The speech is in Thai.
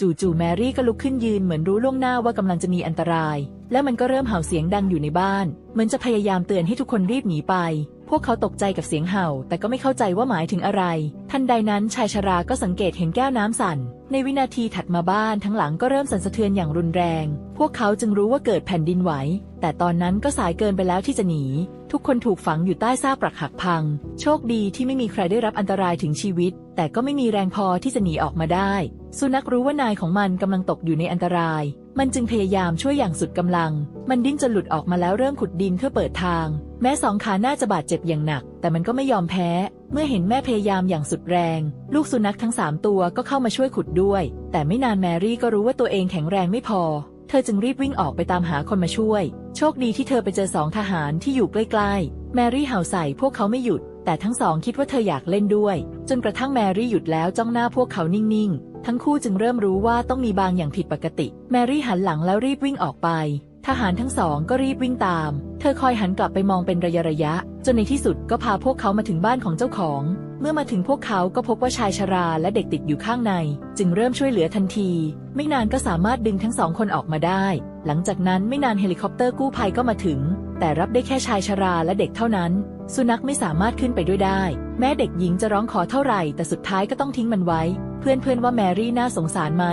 จู่ๆแมรี่ก็ลุกขึ้นยืนเหมือนรู้ล่วงหน้าว่ากำลังจะมีอันตราย แล้วมันก็เริ่มเห่าเสียงดังอยู่ในบ้าน เหมือนจะพยายามเตือนให้ทุกคนรีบหนีไป พวกเขาตกใจกับเสียงเห่า แต่ก็ไม่เข้าใจว่าหมายถึงอะไร ทันใดนั้นชายชราก็สังเกตเห็นแก้วน้ำสั่น ในวินาทีถัดมาบ้านทั้งหลังก็เริ่มสั่นสะเทือนอย่างรุนแรง พวกเขาจึงรู้ว่าเกิดแผ่นดินไหว แต่ตอนนั้นก็สายเกินไปแล้วที่จะหนี ทุกคนถูกฝังอยู่ใต้ซากปรักหักพัง โชคดีที่ไม่มีใครได้รับอันตรายถึงชีวิต แต่ก็ไม่มีแรงพอที่จะหนีออกมาได้ สุนัขรู้ว่านายของมันกำลังตกอยู่ในอันตราย มันจึงพยายามช่วยอย่างสุดกำลัง มันดิ้นจนหลุดออกมาแล้วเริ่มขุดดินเพื่อเปิดทาง แม้สองขาหน่าจะบาดเจ็บอย่างหนัก แต่มันก็ไม่ยอมแพ้ เมื่อเห็นแม่พยายามอย่างสุดแรง ลูกสุนัขทั้งสามตัวก็เข้ามาช่วยขุดด้วย แต่ไม่นานแมรี่ก็รู้ว่าตัวเองแข็งแรงไม่พอ เธอจึงรีบวิ่งออกไปตามหาคนมาช่วย โชคดีที่เธอไปเจอสองทหารที่อยู่ใกล้ๆ แมรี่เห่าใส่พวกเขาไม่หยุดแต่ทั้งสองคิดว่าเธออยากเล่นด้วย จนกระทั่งแมรี่หยุดแล้วจ้องหน้าพวกเขานิ่งๆ ทั้งคู่จึงเริ่มรู้ว่าต้องมีบางอย่างผิดปกติ แมรี่หันหลังแล้วรีบวิ่งออกไป ทหารทั้งสองก็รีบวิ่งตาม เธอคอยหันกลับไปมองเป็นระยะระยะ จนในที่สุดก็พาพวกเขามาถึงบ้านของเจ้าของ เมื่อมาถึงพวกเขาก็พบว่าชายชราและเด็กติดอยู่ข้างใน จึงเริ่มช่วยเหลือทันที ไม่นานก็สามารถดึงทั้งสองคนออกมาได้ หลังจากนั้นไม่นานเฮลิคอปเตอร์กู้ภัยก็มาถึง แต่รับได้แค่ชายชราและเด็กเท่านั้น สุนัขไม่สามารถขึ้นไปด้วยได้ แม้เด็กหญิงจะร้องขอเท่าไหร่ แต่สุดท้ายก็ต้องทิ้งมันไว้ เพื่อนๆว่าแมรี่น่าสงสารไหม